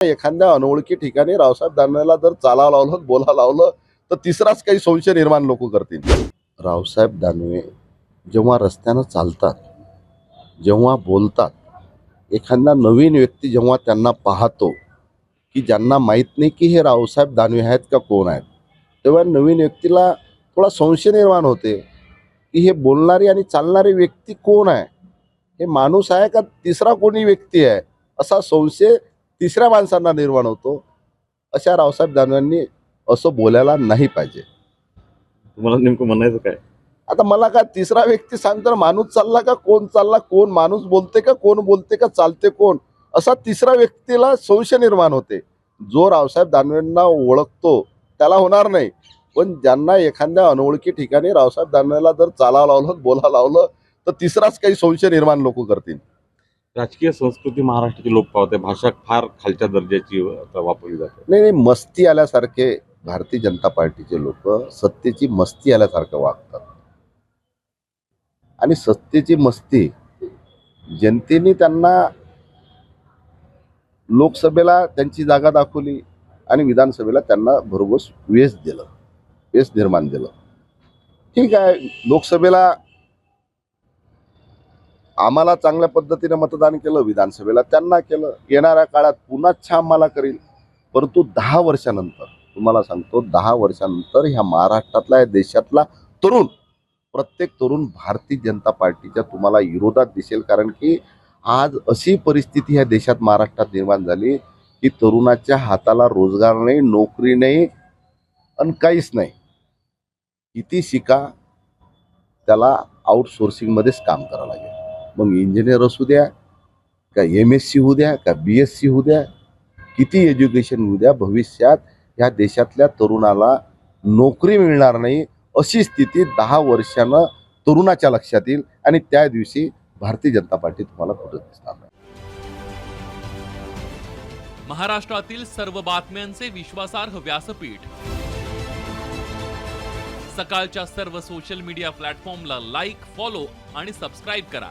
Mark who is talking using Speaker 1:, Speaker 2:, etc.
Speaker 1: एखाद्या अनोळखी ठिकाणी रावसाहेब दानवेला जर चाला लावलं बोला लावलं तर तिसराच काही संशय निर्माण लोक करतील. रावसाहेब दानवे जेव्हा रस्त्यानं चालतात जेव्हा बोलतात एखादा नवीन व्यक्ती जेव्हा त्यांना पाहतो की ज्यांना माहीत नाही की हे रावसाहेब दानवे आहेत का कोण आहेत तेव्हा नवीन व्यक्तीला थोडा संशय निर्माण होते की हे बोलणारी आणि चालणारी व्यक्ती कोण आहे? हे माणूस आहे का तिसरा कोणी व्यक्ती आहे? असा संशय तिसऱ्या माणसांना निर्माण होतो अशा रावसाहेब दानवेंनी असं बोलायला नाही पाहिजे.
Speaker 2: तुम्हाला नेमकं म्हणायचं काय?
Speaker 1: आता मला का तिसरा व्यक्ती सांगतो माणूस चालला का कोण चालला कोण माणूस बोलते का कोण बोलते का चालते कोण? असा तिसरा व्यक्तीला संशय निर्माण होते. जो रावसाहेब दानवेंना ओळखतो त्याला होणार नाही. पण ज्यांना एखाद्या अनोळखी ठिकाणी रावसाहेब दानवेला जर चालावं लावलं बोला लावलं तर तिसराच काही संशय निर्माण लोक करतील.
Speaker 2: राजकीय संस्कृती महाराष्ट्राची लोप पावते. भाषा फार खालच्या दर्जाची वापरली जाते.
Speaker 1: नाही नाही मस्ती आल्यासारखे भारतीय जनता पार्टीचे लोक सत्तेची मस्ती आल्यासारखं वागतात. आणि सत्तेची मस्ती जनतेने त्यांना लोकसभेला त्यांची जागा दाखवली आणि विधानसभेला त्यांना भरघोस वेस दिलं वेस निर्माण दिलं. ठीक आहे लोकसभेला आम्हाला चांगल्या पद्धतीने मतदान केलं विधानसभेला त्यांना केलं. येणाऱ्या काळात पुन्हा छान आम्हाला करील परंतु दहा वर्षानंतर तुम्हाला सांगतो दहा वर्षानंतर ह्या महाराष्ट्रातला या देशातला तरुण प्रत्येक तरुण भारतीय जनता पार्टीच्या तुम्हाला विरोधात दिसेल. कारण की आज अशी परिस्थिती ह्या देशात महाराष्ट्रात निर्माण झाली की तरुणाच्या हाताला रोजगार नाही नोकरी नाही आणि काहीच नाही. किती शिका त्याला आउटसोर्सिंगमध्येच काम करावं लागेल. मग इंजिनियर असू द्या का एम एस सी होऊ द्या का बी एस सी होऊ द्या किती एज्युकेशन होऊ द्या भविष्यात ह्या देशातल्या तरुणाला नोकरी मिळणार नाही अशी स्थिती दहा वर्षानं तरुणाच्या लक्षात येईल आणि त्या दिवशी भारतीय जनता पार्टी तुम्हाला कुठं दिसणार नाही.
Speaker 3: महाराष्ट्रातील सर्व बातम्यांचे विश्वासार्ह व्यासपीठ. सकाळच्या सर्व सोशल मीडिया प्लॅटफॉर्मला लाईक फॉलो आणि सबस्क्राईब करा.